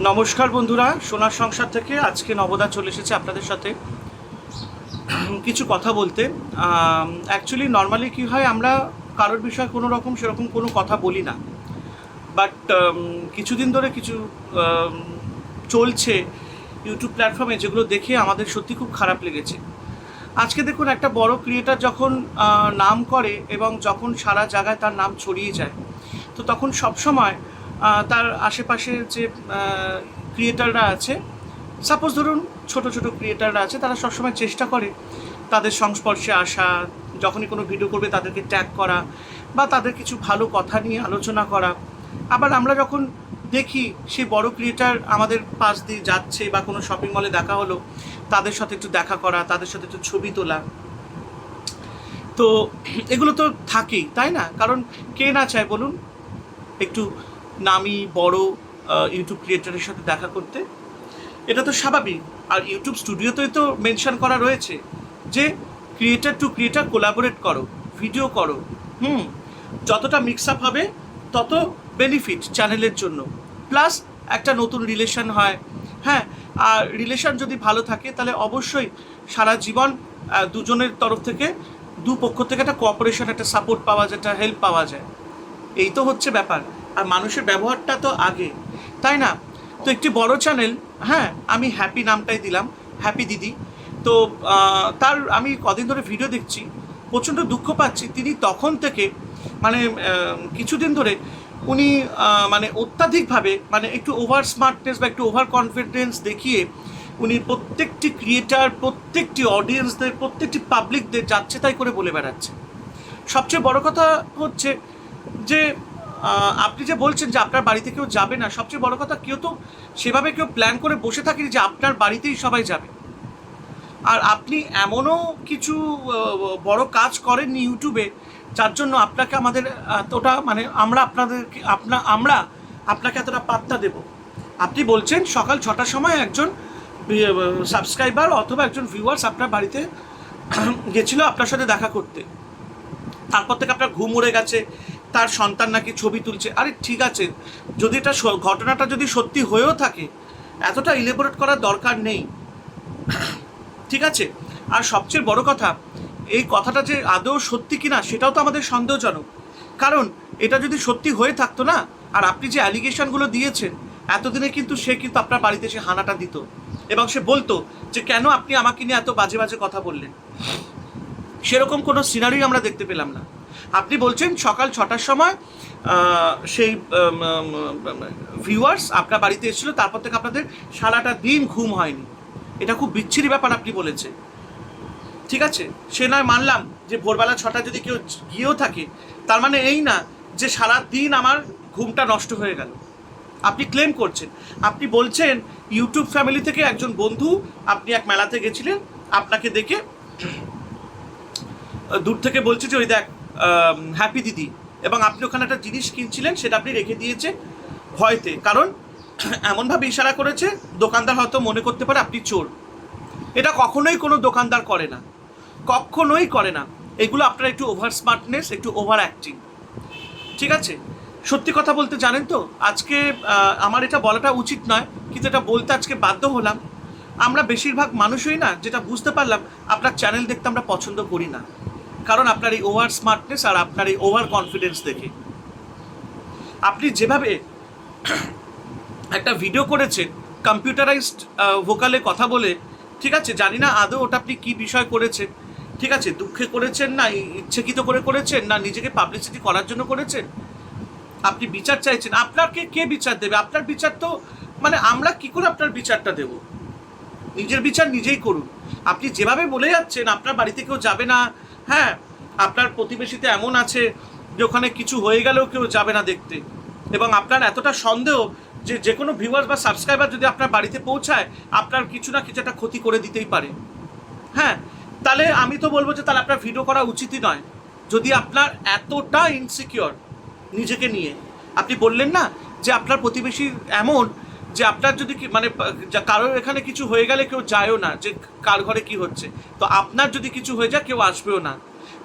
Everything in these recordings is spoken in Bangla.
নমস্কার বন্ধুরা সোনার সংসার থেকে আজকে নবদা চলে এসেছে আপনাদের সাথে। কিছু কথা বলতে। অ্যাকচুয়ালি নর্মালি কী হয় আমরা কারোর বিষয়ে কোনো রকম সেরকম কোনো কথা বলি না। বাট কিছুদিন ধরে কিছু চলছে ইউটিউব প্ল্যাটফর্মে যেগুলো দেখে আমাদের সত্যি খুব খারাপ লেগেছে। আজকে দেখুন একটা বড় ক্রিয়েটার যখন নাম করে এবং যখন সারা জায়গায় তার নাম ছড়িয়ে যায় তো তখন সবসময় আহ, তার আশেপাশে যে ক্রিয়েটাররা আছে সাপোজ ধরুন ছোট ছোট ক্রিয়েটাররা আছে, তারা সবসময় চেষ্টা করে তাদের সংস্পর্শে আসা, যখনই কোনো ভিডিও করবে তাদেরকে ট্যাগ করা বা তাদের কিছু ভালো কথা নিয়ে আলোচনা করা। আবার আমরা যখন দেখি সেই বড় ক্রিয়েটার আমাদের পাশ দিয়ে যাচ্ছে বা কোনো শপিং মলে দেখা হলো, তাদের সাথে একটু দেখা করা, তাদের সাথে একটু ছবি তোলা। তো এগুলো তো থাকেই, তাই না? কারণ কে না চায় বলুন, একটু নামি বড় ইউটিউব ক্রিয়েটারের সাথে দেখা করতে। এটা তো স্বাভাবিক। আর ইউটিউব স্টুডিওতেই তো মেনশন করা রয়েছে যে ক্রিয়েটার টু ক্রিয়েটার কোলাবোরেট করো ভিডিও করো, হুম? যতটা মিক্স আপ হবে, তত বেনিফিট চ্যানেলের জন্য। প্লাস একটা নতুন রিলেশন হয়। হ্যাঁ আর রিলেশন যদি ভালো থাকে, তাহলে অবশ্যই সারা জীবন দুজনের তরফ থেকে দু পক্ষ থেকে একটা কোঅপারেশন একটা সাপোর্ট পাওয়া যায়, একটা হেল্প পাওয়া যায়। এই তো হচ্ছে ব্যাপার। আর মানুষের ব্যবহারটা তো আগে। তাই না? তো একটি বড় চ্যানেল হ্যাঁ আমি হ্যাপি নামটাই দিলাম হ্যাপি দিদি। তো তার, আমি কদিন ধরে ভিডিও দেখছি, প্রচণ্ড দুঃখ পাচ্ছি। তিনি তখন থেকে মানে কিছুদিন ধরে উনি মানে অত্যাধিকভাবে মানে একটু ওভার স্মার্টনেস বা একটু ওভার কনফিডেন্স দেখিয়ে উনি প্রত্যেকটি ক্রিয়েটার প্রত্যেকটি অডিয়েন্সদের প্রত্যেকটি পাবলিকদের যাচ্ছে তাই করে বলে বেড়াচ্ছে। সবচেয়ে বড় কথা হচ্ছে যে আপনি যে বলছেন যে আপনার বাড়িতে কেউ যাবে না, সবচেয়ে বড় কথা কেউ তো সেভাবে কেউ প্ল্যান করে বসে থাকেনি যে আপনার বাড়িতেই সবাই যাবে। আর আপনি এমনও কিছু বড় কাজ করেননি ইউটিউবে, যার জন্য আপনাকে আমাদের এতটা মানে আমরা আপনাদেরকে, আপনা, আমরা আপনাকে এতটা পাত্তা দেব। আপনি বলছেন সকাল ছটার সময় একজন সাবস্ক্রাইবার অথবা একজন ভিউয়ার্স আপনার বাড়িতে গেছিল আপনার সাথে দেখা করতে। তারপর থেকে আপনার ঘুম উড়ে গেছে তার সন্তান নাকি ছবি তুলছে। আরে ঠিক আছে, যদি এটা ঘটনাটা যদি সত্যি হয়েও থাকে, এতটা ইলেবোরেট করার দরকার নেই। ঠিক আছে, আর সবচেয়ে বড় কথা, এই কথাটা যে আদৌ সত্যি কিনা, সেটাও তো আমাদের সন্দেহজনক। কারণ, এটা যদি সত্যি হয়ে থাকতো না, আর আপনি যে অ্যালিগেশনগুলো দিয়েছেন, এতদিনে কিন্তু সে কিন্তু আপনার বাড়িতে সে হানাটা দিত। এবং সে বলতো যে, কেন আপনি আমাকে নিয়ে এত বাজে বাজে কথা বললেন? সেরকম কোনো সিনারি আমরা দেখতে পেলাম না। আপনি বলছেন সকাল ছটার সময় সেই ভিউয়ার্স আপনার বাড়িতে এসেছিল, তারপর থেকে আপনাদের সারাটা দিন ঘুম হয়নি। এটা খুব বিচ্ছিরি ব্যাপার আপনি বলেছেন। ঠিক আছে? সে নয় মানলাম যে ভোরবেলা ছটা যদি কেউ গিয়েও থাকে, তার মানে এই না যে সারা দিন আমার ঘুমটা নষ্ট হয়ে গেল। আপনি ক্লেম করছেন। আপনি বলছেন ইউটিউব ফ্যামিলি থেকে একজন বন্ধু, আপনি এক মেলাতে গেছিলেন, আপনাকে দেখে দূর থেকে বলছে যে, ওই দেখ হ্যাপি দিদি এবং আপনি ওখানে একটা জিনিস কিনছিলেন, সেটা আপনি রেখে দিয়েছে ভয়তে। কারণ এমনভাবে ইশারা করেছে, দোকানদার হয়তো মনে করতে পারে আপনি চোর। এটা কখনোই কোনো দোকানদার করে না। কখনোই করে না। এগুলো আপনার একটু ওভার স্মার্টনেস একটু ওভার অ্যাক্টিং ঠিক আছে? সত্যি কথা বলতে জানেন তো, আজকে আমার এটা বলাটা উচিত নয়, কিন্তু এটা বলতে আজকে বাধ্য হলাম। আমরা বেশিরভাগ মানুষই না, যেটা বুঝতে পারলাম, আপনার চ্যানেল দেখতে আমরা পছন্দ করি না। কারণ আপনার এই ওভার স্মার্টনেস আর আপনার এই ওভার কনফিডেন্স দেখে। আপনি যেভাবে একটা ভিডিও করেছেন কম্পিউটারাইজড ভোকালে কথা বলে, ঠিক আছে, জানি না আদৌ ওটা আপনি কী বিষয় করেছেন, ঠিক আছে, দুঃখে করেছেন না ইচ্ছাকৃত করে করেছেন না, নিজেকে পাবলিসিটি করার জন্য করেছেন? আপনি বিচার চাইছেন, আপনাকে কে বিচার দেবে? আপনার বিচার তো মানে আমরা কি করে আপনার বিচারটা দেব? নিজের বিচার নিজেই করুন। আপনি যেভাবে বলে যাচ্ছেন, আপনার বাড়িতে কেউ যাবে না হ্যাঁ আপনার প্রতিবেশীতে এমন আছে যে ওখানে কিছু হয়ে গেলেও কেউ যাবে না দেখতে। এবং আপনার এতটা সন্দেহ যে যে কোনো ভিউয়ার্স বা সাবস্ক্রাইবার যদি আপনার বাড়িতে পৌঁছায়, আপনার কিছু না কিছু একটা ক্ষতি করে দিতেই পারে। হ্যাঁ তাহলে আমি তো বলব যে তাহলে আপনার ভিডিও করা উচিতই নয়। যদি আপনার এতটা ইনসিকিওর নিজেকে নিয়ে। আপনি বললেন না যে আপনার প্রতিবেশী এমন যে আপনার যদি মানে কারোর এখানে কিছু হয়ে গেলে কেউ যায়ও না, যে কার ঘরে কি হচ্ছে। তো আপনার যদি কিছু হয়ে যায়, কেউ আসবেও না।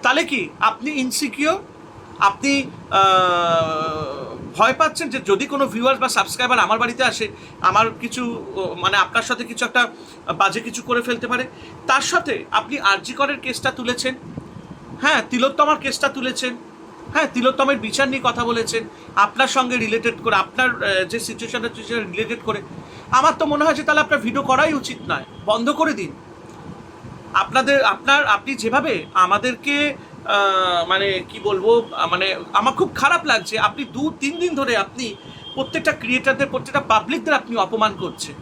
তাহলে কি, আপনি ইনসিকিওর আপনি ভয় পাচ্ছেন যে যদি কোনো ভিউয়ার্স বা সাবস্ক্রাইবার আমার বাড়িতে আসে, আমার কিছু মানে আপনার সাথে কিছু একটা বাজে কিছু করে ফেলতে পারে। তার সাথে আপনি আরজিকরের কেসটা তুলেছেন। হ্যাঁ তিলোত্তমার কেসটা তুলেছেন। হ্যাঁ তিলোত্তমের বিচার নিয়ে কথা বলেছেন। আপনার সঙ্গে রিলেটেড করে, আপনার যে সিচুয়েশনটা রিলেটেড করে। আমার তো মনে হয় যে তাহলে আপনার ভিডিও করাই উচিত নয়। বন্ধ করে দিন। আপনাদের, আপনার, আপনি যেভাবে আমাদেরকে মানে কি বলব মানে আমার খুব খারাপ লাগছে। আপনি দু তিন দিন ধরে আপনি প্রত্যেকটা ক্রিয়েটারদের প্রত্যেকটা পাবলিকদের আপনি অপমান করছেন।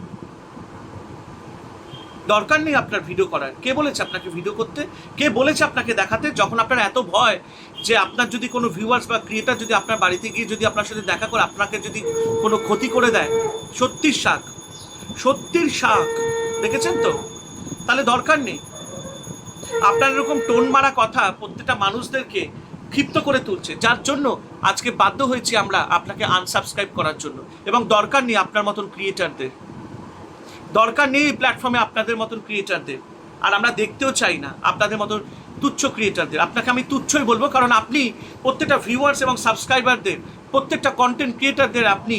দরকার নেই আপনার ভিডিও করার। কে বলেছে আপনাকে ভিডিও করতে? কে বলেছে আপনাকে দেখাতে? যখন আপনার এত ভয় যে আপনার যদি কোনো ভিউয়ার্স বা ক্রিয়েটার যদি আপনার বাড়িতে গিয়ে যদি আপনার সাথে দেখা করে, আপনাকে যদি কোনো ক্ষতি করে দেয়, সত্যির শাক সত্যির শাক। দেখেছেন তো? তাহলে দরকার নেই। আপনার এরকম টোন মারা কথা প্রত্যেকটা মানুষদেরকে ক্ষিপ্ত করে তুলছে, যার জন্য আজকে বাধ্য হয়েছি আমরা আপনাকে আনসাবস্ক্রাইব করার জন্য। এবং দরকার নেই আপনার মতন ক্রিয়েটারদের দরকার নেই প্ল্যাটফর্মে আপনাদের মতন ক্রিয়েটারদের আর আমরা দেখতেও চাই না আপনাদের মতন তুচ্ছ ক্রিয়েটারদের আপনাকে আমি তুচ্ছই বলব, কারণ আপনি প্রত্যেকটা ভিউয়ার্স এবং সাবস্ক্রাইবারদের প্রত্যেকটা কন্টেন্ট ক্রিয়েটারদের আপনি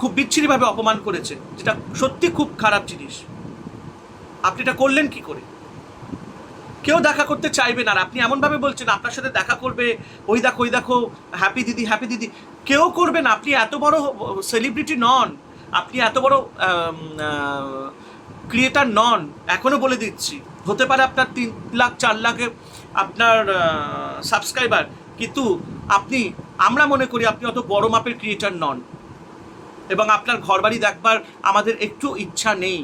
খুব বিচ্ছিরিভাবে অপমান করেছেন, যেটা সত্যি খুব খারাপ জিনিস। আপনি এটা করলেন কি করে? কেউ দেখা করতে চাইবে না, আর আপনি এমনভাবে বলছেন, আপনার সাথে দেখা করবে, ওই দেখো ওই দেখো হ্যাপি দিদি হ্যাপি দিদি। কেউ করবে না, আপনি এত বড় সেলিব্রিটি নন। আপনি এত বড় ক্রিয়েটার নন এখনও বলে দিচ্ছি। হতে পারে আপনার তিন লাখ, চার লাখে আপনার সাবস্ক্রাইবার কিন্তু আপনি, আমরা মনে করি আপনি অত বড় মাপের ক্রিয়েটার নন। এবং আপনার ঘরবাড়ি দেখবার আমাদের একটু ইচ্ছা নেই।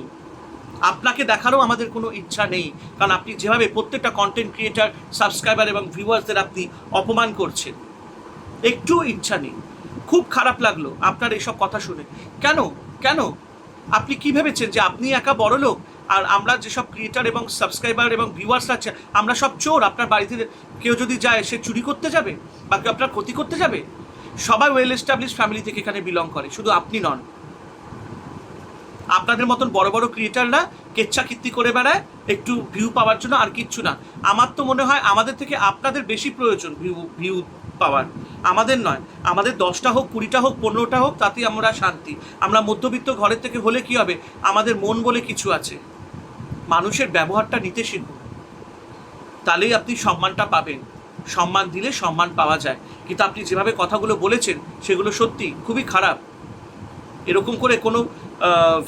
আপনাকে দেখারও আমাদের কোনো ইচ্ছা নেই। কারণ আপনি যেভাবে প্রত্যেকটা কন্টেন্ট ক্রিয়েটার সাবস্ক্রাইবার এবং ভিউয়ার্সদের আপনি অপমান করছেন। একটু ইচ্ছা নেই। খুব খারাপ লাগল আপনার এইসব কথা শুনে। কেন? কেন? আপনি কি ভেবেছেন যে আপনি একা বড় লোক? আর আমরা যেসব ক্রিয়েটার এবং সাবস্ক্রাইবার এবং ভিউয়ার্স আছে, আমরা সব চোর, আপনার বাড়িতে কেউ যদি যায়, সে চুরি করতে যাবে? বা কেউ আপনার ক্ষতি করতে যাবে? সবাই ওয়েল এস্টাবলিশ ফ্যামিলি থেকে এখানে বিলং করে, শুধু আপনি নন। আপনাদের মতন বড় বড় ক্রিয়েটাররা কেচ্ছা কীর্তি করে বেড়ায়, একটু ভিউ পাওয়ার জন্য আর কিচ্ছু না। আমার তো মনে হয় আমাদের থেকে আপনাদের বেশি প্রয়োজন ভিউ ভিউ পাওয়ার। আমাদের নয়, আমাদের দশটা হোক, কুড়িটা হোক, পনেরোটা হোক, তাতেই আমরা শান্তি। আমরা মধ্যবিত্ত ঘরের থেকে হলে কি হবে? আমাদের মন বলে কিছু আছে। মানুষের ব্যবহারটা নিতে শিখুন। তাহলেই আপনি সম্মানটা পাবেন। সম্মান দিলে সম্মান পাওয়া যায়। কিন্তু আপনি যেভাবে কথাগুলো বলেছেন, সেগুলো সত্যি খুবই খারাপ। এরকম করে কোনো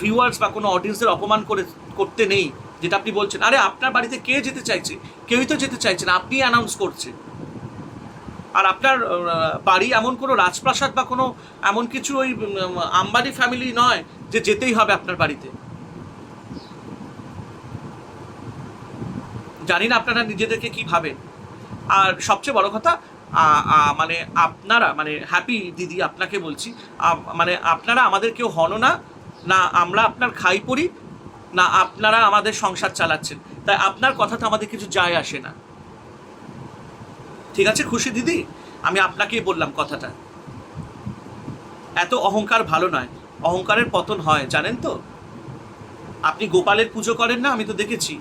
ভিউয়ার্স বা কোনো অডিয়েন্সের অপমান করে, করতে নেই। যেটা আপনি বলছেন, আরে, আপনার বাড়িতে কে যেতে চাইছে? কেউই তো যেতে চাইছে না। আপনি অ্যানাউন্স করছেন। আর আপনার বাড়ি এমন কোনো রাজপ্রাসাদ বা কোনো এমন কিছু ওই আম্বানি ফ্যামিলি নয় যে যেতেই হবে আপনার বাড়িতে? জানি না আপনারা নিজেদেরকে কি ভাবেন। আর সবচেয়ে বড় কথা মানে আপনারা মানে হ্যাপি দিদি আপনাকে বলছি মানে আপনারা আমাদের কেউ হনও না না আমরা আপনার খাই পড়ি না আপনারা আমাদের সংসার চালাচ্ছেন। তাই আপনার কথা তো আমাদের কিছু যায় আসে না। ঠিক আছে, খুশি দিদি? আমি আপনাকেই বললাম কথাটা। এত অহংকার ভালো নয়, অহংকারের পতন হয়, জানেন তো? আপনি গোপালের পুজো করেন না, আমি তো দেখেছি।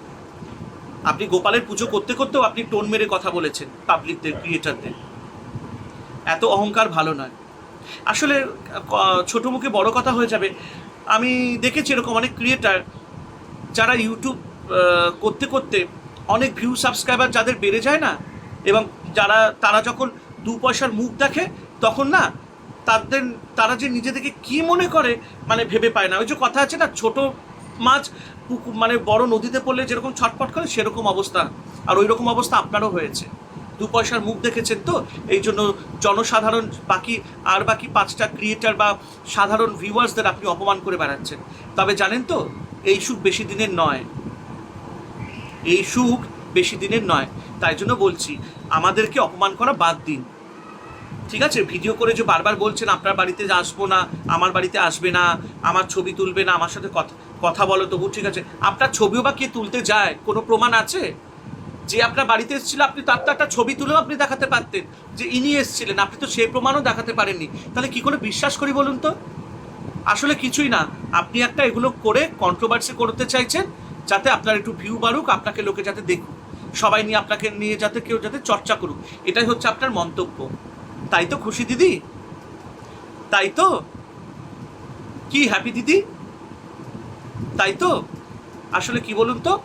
আপনি গোপালের পুজো করতে করতেও আপনি টোন মেরে কথা বলেছেন পাবলিকদের ক্রিয়েটারদের এত অহংকার ভালো নয়। আসলে ছোট মুখে বড় কথা হয়ে যাবে। আমি দেখেছি এরকম অনেক ক্রিয়েটার যারা ইউটিউব করতে করতে অনেক ভিউ সাবস্ক্রাইবার যাদের বেড়ে যায় না, এবং যারা, তারা যখন দু পয়সার মুখ দেখে, তখন না, তাদের, তারা যে নিজেদেরকে কি মনে করে মানে ভেবে পায় না। ওই যে কথা আছে না, ছোট মাছ পুকুর মানে বড় নদীতে পড়লে যেরকম ছটপট করে, সেরকম অবস্থা। আর ওই রকম অবস্থা আপনারও হয়েছে। দু পয়সার মুখ দেখেছেন তো? এই জন্য জনসাধারণ, বাকি, আর বাকি পাঁচটা ক্রিয়েটার বা সাধারণ ভিউয়ার্সদের আপনি অপমান করে বেড়াচ্ছেন। তবে জানেন তো, এই সুখ বেশি দিনের নয়। এই সুখ বেশি দিনের নয়। তাই জন্য বলছি, আমাদেরকে অপমান করা বাদ দিন। ঠিক আছে? ভিডিও করে যে বারবার বলছেন, আপনার বাড়িতে আসব না, আমার বাড়িতে আসবে না, আমার ছবি তুলবে না, আমার সাথে কথা কথা বলো তবু, ঠিক আছে? আপনার ছবিও বা কে তুলতে যায়? কোনো প্রমাণ আছে? যে আপনার বাড়িতে এসেছিল, আপনি তার তো একটা ছবি তুলেও আপনি দেখাতে পারতেন। যে ইনি এসেছিলেন, আপনি তো সেই প্রমাণও দেখাতে পারেননি। তাহলে কি করে বিশ্বাস করি বলুন তো? আসলে কিছুই না। আপনি একটা এগুলো করে কন্ট্রোভার্সি করতে চাইছেন, যাতে আপনার একটু ভিউ বাড়ুক, আপনাকে লোকে যাতে দেখুক। সবাই নিয়ে আপনাকে নিয়ে যাতে কেউ যাতে চর্চা করুক। এটাই হচ্ছে আপনার মন্তব্য। তাই তো খুশি, দিদি? তাই তো? কি হ্যাপি দিদি? তাই তো? আসলে কি বলুন তো?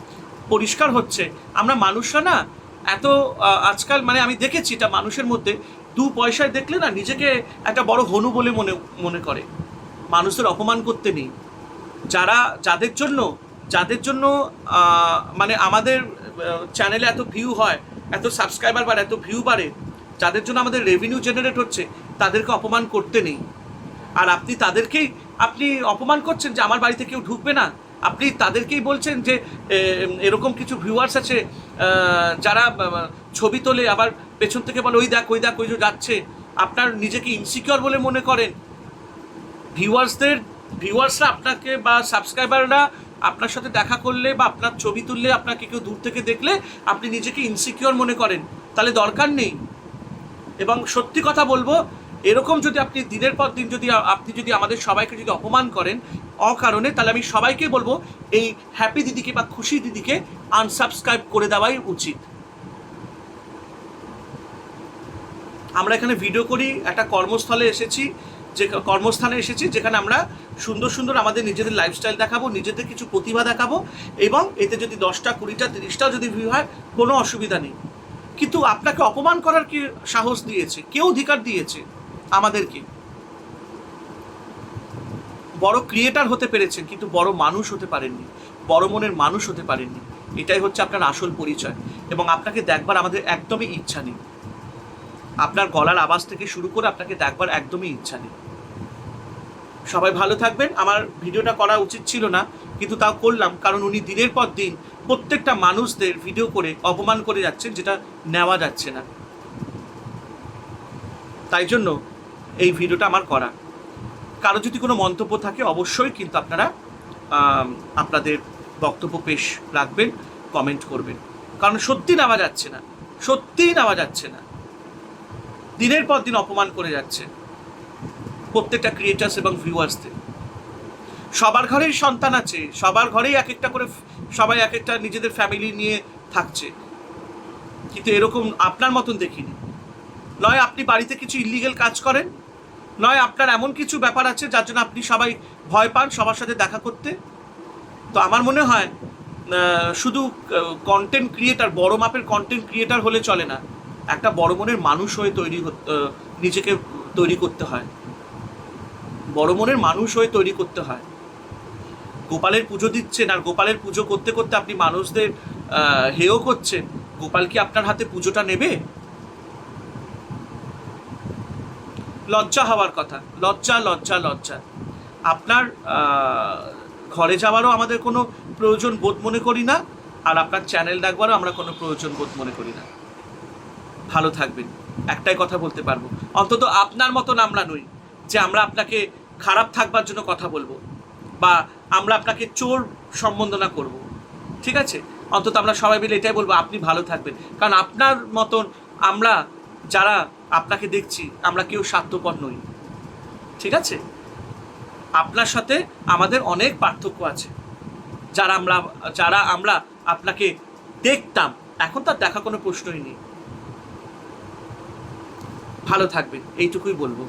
পরিষ্কার হচ্ছে। আমরা মানুষরা না এত আজকাল মানে আমি দেখেছি এটা মানুষের মধ্যে দু পয়সায় দেখলে না নিজেকে একটা বড় হনু বলে মনে মনে করে। মানুষের অপমান করতে নেই। যারা, যাদের জন্য যাদের জন্য মানে আমাদের চ্যানেলে এত ভিউ হয়, এত সাবস্ক্রাইবার বাড়ে, এত ভিউ বাড়ে, যাদের জন্য আমাদের রেভিনিউ জেনারেট হচ্ছে, তাদেরকে অপমান করতে নেই। আর আপনি তাদেরকেই, আপনি অপমান করছেন যে আমার বাড়িতে কেউ ঢুকবে না। আপনি তাদেরকেই বলছেন যে এরকম কিছু ভিউয়ার্স আছে যারা ছবি তোলে, আবার পেছন থেকে বলে, ওই দেখ ওই দেখ, ওই যাচ্ছে। আপনার নিজেকে ইনসিকিওর বলে মনে করেন। ভিউয়ার্সদের ভিউয়ার্সরা আপনাকে বা সাবস্ক্রাইবাররা আপনার সাথে দেখা করলে বা আপনার ছবি তুললে, আপনাকে কেউ দূর থেকে দেখলে আপনি নিজেকে ইনসিকিওর মনে করেন। তাহলে দরকার নেই। এবং সত্যি কথা বলব, এরকম যদি আপনি দিনের পর দিন যদি আপনি যদি আমাদের সবাইকে যদি অপমান করেন অকারণে, তাহলে আমি সবাইকে বলব, এই হ্যাপি দিদিকে বা খুশি দিদিকে আনসাবস্ক্রাইব করে দেওয়াই উচিত। আমরা এখানে ভিডিও করি, একটা কর্মস্থলে এসেছি, যে কর্মস্থানে এসেছি, যেখানে আমরা সুন্দর সুন্দর আমাদের নিজেদের লাইফস্টাইল দেখাবো, নিজেদের কিছু প্রতিভা দেখাবো এবং এতে যদি দশটা, কুড়িটা তিরিশটা যদি ভিউ হয়, কোনো অসুবিধা নেই। কিন্তু আপনাকে অপমান করার কি সাহস দিয়েছে? কেউ অধিকার দিয়েছে আমাদেরকে? বড় ক্রিয়েটার হতে পেরেছেন, কিন্তু বড় মানুষ হতে পারেননি, বড় মনের মানুষ হতে পারেননি। এটাই হচ্ছে আপনার আসল পরিচয় এবং আপনাকে দেখবার আমাদের একদমই ইচ্ছা নেই। আপনার গলার আওয়াজ থেকে শুরু করে আপনাকে দেখবার একদমই ইচ্ছা নেই। সবাই ভালো থাকবেন। আমার ভিডিওটা করা উচিত ছিল না, কিন্তু তাও করলাম, কারণ উনি দিনের পর দিন প্রত্যেকটা মানুষদের ভিডিও করে অপমান করে যাচ্ছেন, যেটা নেওয়া যাচ্ছে না। তাই জন্য এই ভিডিওটা আমার করা। কারও যদি কোনো মন্তব্য থাকে, অবশ্যই কিন্তু আপনারা আপনাদের বক্তব্য পেশ রাখবেন কমেন্ট করবেন। কারণ সত্যি নেওয়া যাচ্ছে না, সত্যিই নেওয়া যাচ্ছে না। দিনের পর দিন অপমান করে যাচ্ছে প্রত্যেকটা ক্রিয়েটার্স এবং ভিউয়ার্সদের সবার ঘরেই সন্তান আছে, সবার ঘরেই এক একটা করে সবাই এক একটা নিজেদের ফ্যামিলি নিয়ে থাকছে। কিন্তু এরকম আপনার মতন দেখিনি। নয়, আপনি বাড়িতে কিছু ইলিগেল কাজ করেন, নয়, আপনার এমন কিছু ব্যাপার আছে যার জন্য আপনি সবাই ভয় পান সবার সাথে দেখা করতে। তো আমার মনে হয় শুধু কন্টেন্ট ক্রিয়েটার বড় মাপের কন্টেন্ট ক্রিয়েটার হলে চলে না। একটা বড় মনের মানুষ হয়ে তৈরি নিজেকে তৈরি করতে হয়। বড় মনের মানুষ হয়ে তৈরি করতে হয়। গোপালের পুজো দিচ্ছেন আর গোপালের পুজো করতে করতে আপনি মানুষদের হেয় করছেন। গোপাল কি আপনার হাতে পুজোটা নেবে? লজ্জা হওয়ার কথা। লজ্জা লজ্জা লজ্জা। আপনার ঘরে যাওয়ারও আমাদের কোনো প্রয়োজন বোধ মনে করি না। আর আপনার চ্যানেল ডাকবারও আমরা কোনো প্রয়োজন বোধ মনে করি না। ভালো থাকবেন। একটাই কথা বলতে পারব। অন্তত আপনার মতন আমরা নই যে আমরা আপনাকে খারাপ থাকবার জন্য কথা বলব বা আমরা আপনাকে চোর সম্বন্ধনা করব। ঠিক আছে? অন্তত আমরা সবাই মিলে এটাই বলব, আপনি ভালো থাকবেন। কারণ আপনার মতন আমরা যারা আপনাকে দেখছি, আমরা কেউ স্বার্থপর নই। ঠিক আছে? আপনার সাথে আমাদের অনেক পার্থক্য আছে। যারা আমরা যারা আমরা আপনাকে দেখতাম, এখন তার দেখা কোনো প্রশ্নই নেই। ভালো থাকবেন, এইটুকুই বলব।